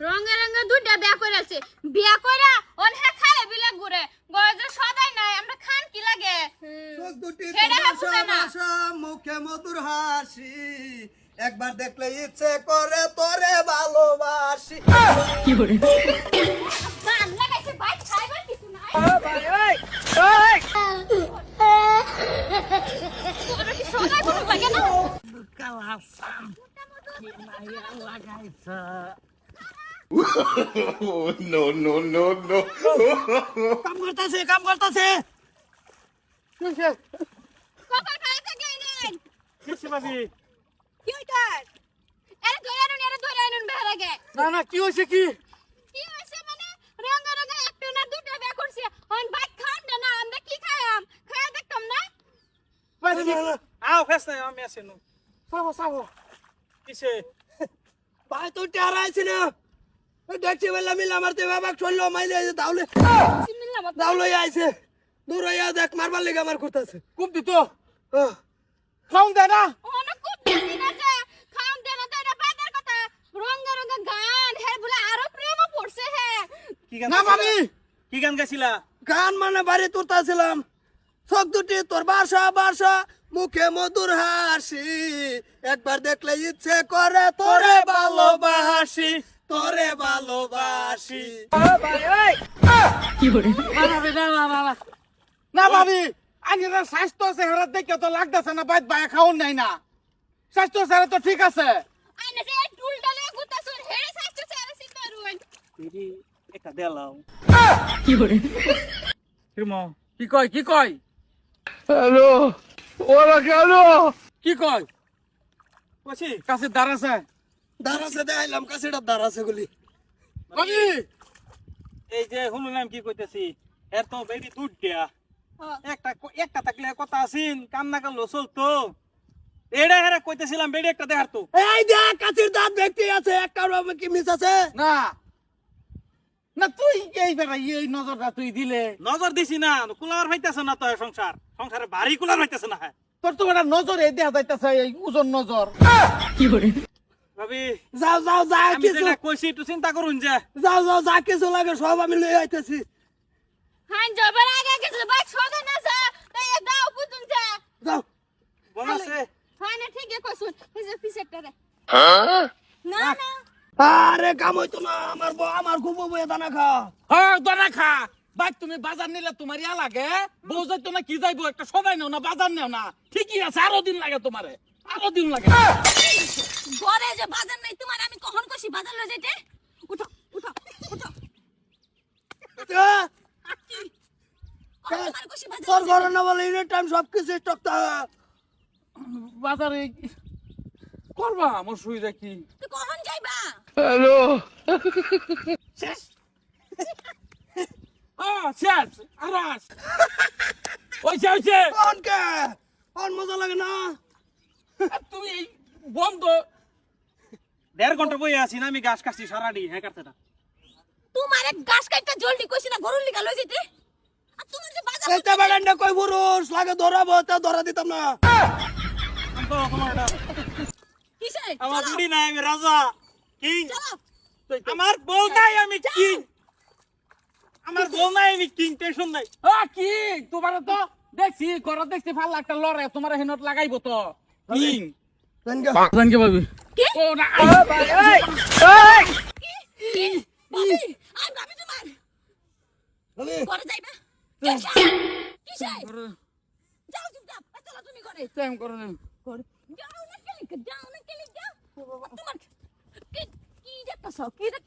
রঙে রঙে দুইটা বিয়া করে আছে বিয়া কইরা ওন হে খালে বিলে ঘুরে। গজে সদাই নাই আমরা খান কি লাগে? চোখ দুটি মুখে মধুর হাসি। একবার দেখলে ইচ্ছে করে তোরে ভালোবাসি। গান লাগাইছে ভাই খাইবার কিছু নাই। তোরা কি সদাই বড় লাগে না? no, no, no, no. কাম করতেছে কাম করতেছে না না কি হয়েছে কি? মানে? আও ফেস নাই আমি আসে নো। সাবো সাবো। কিসে? ভাই তো টেরা আইছে না। দেখছি বললা মিলা মারতে বাবা চলল মাইলে আইছে তাহলে তাহলে আইছে। দূর হইয়া দেখ মারবার লেগে আমার করতেছে কুমতি তো খাউন দে না। অনেক খুব বেশি না যে খাম দেন তো এটা বাজার কথা। রঙে রঙে গান হে বলে আরও প্রেম পড়ছে হে। কি গান না কি গান গাইছিলা? গান মানে বাড়ি তুলতেছিলাম চোখ দুটি তোর বাসা বাসা মুখে মধুর হাসি। একবার দেখলে ইচ্ছে করে তোরে ভালোবাসি। ভাবি না না না না। ভাবি না স্বাস্থ্য চেহারা দেখে তো লাগতেছে না বাইত বায়া খাওন নাই না। স্বাস্থ্য চেহারা তো ঠিক আছে। একটা দেলাও। কি কয় কি কয়? হ্যালো ওরা কেন? কি কয়? কাছে দাঁড়াছে দাঁড়াছে দেখাইলাম কাছেটা দাঁড়াছে গুলি ভাবি এই যে শুনলাম কি কইতেছি? এর তো বেবি দুধ দিয়া। একটা একটা থাকলে কথা আছিন কাম না করল চলতো। এড়ে হেরে কইতেছিলাম বেডি একটা দেখার তো। এই দেখ কাছের দাঁত ব্যক্তি আছে একটা কি মিস আছে? না। না তুই এই বেড়া এই নজরটা তুই দিলে। নজর দিছি না কুলার হইতেছে না তো সংসার। সংসারে ভারী কুলার হইতেছে না। তোর তো একটা নজর এই দেখা যাইতেছে এই ওজন নজর। কি করে যাও যাও যা আমি কিছু কইছি একটু চিন্তা করুন যে। যাও যাও যা কিছু লাগে সব আমি লই আইতেছি। হান জবার আগে গেছে ভাই সদা না যা তাই এ দাও বুঝুন যা যাও। বল আছে? হান ঠিক কইছুন এই যে পিছেরটা রে না না। আরে কাম হইতো না আমার বউ আমার খুব বউয়ে দানা খা। হ্যাঁ দনা খা। তুমি বাজার নিলে তোমার ইয়া লাগে। বউ যাইতো না কি যাইবো একটা সবাই নেও না বাজার নেও না। ঠিকই আছে আরও দিন লাগে তোমারে। আরও দিন লাগে ঘরে যে বাজার নাই তোমার আমি কখন যাইতে উঠো উঠো উঠো। কখন তোমার তোর ঘরে না বলে ইউনিট টাইম সব কিছু স্টক বাজারে করবা আমার শুই রাখি কখন যাইবা? শেষ? শেষ। আরাস ওইছে ওইছে কোন কে? কোন মজা লাগে না। তুমি বন্ধ দেড় ঘণ্টা বই আছি না আমি গাছ কাটছি সারাদি হ্যাঁ কাটতে না তোমার এক গাছ কাটতে জলদি কইছি না গরুর লিগা লই যাইতে। আর তোমার যে বাজার এইটা বাগানটা কই পুরুষ লাগে ধরাবো তা ধরা দিতাম না। তো তোমার এটা কিসে? আমার বুড়ি নাই আমি রাজা। কিং। চলো। আমার বউ নাই আমি কিং। আমার বউ নাই আমি কিং টেনশন নাই। কি তোমার তো দেখছি ঘর দেখছি ভালো একটা লড়ে তোমার হেনত লাগাইবো তো। কিং। জানকে পাবি কি? ও না তোমার কি কি দেখতেছ কি দেখ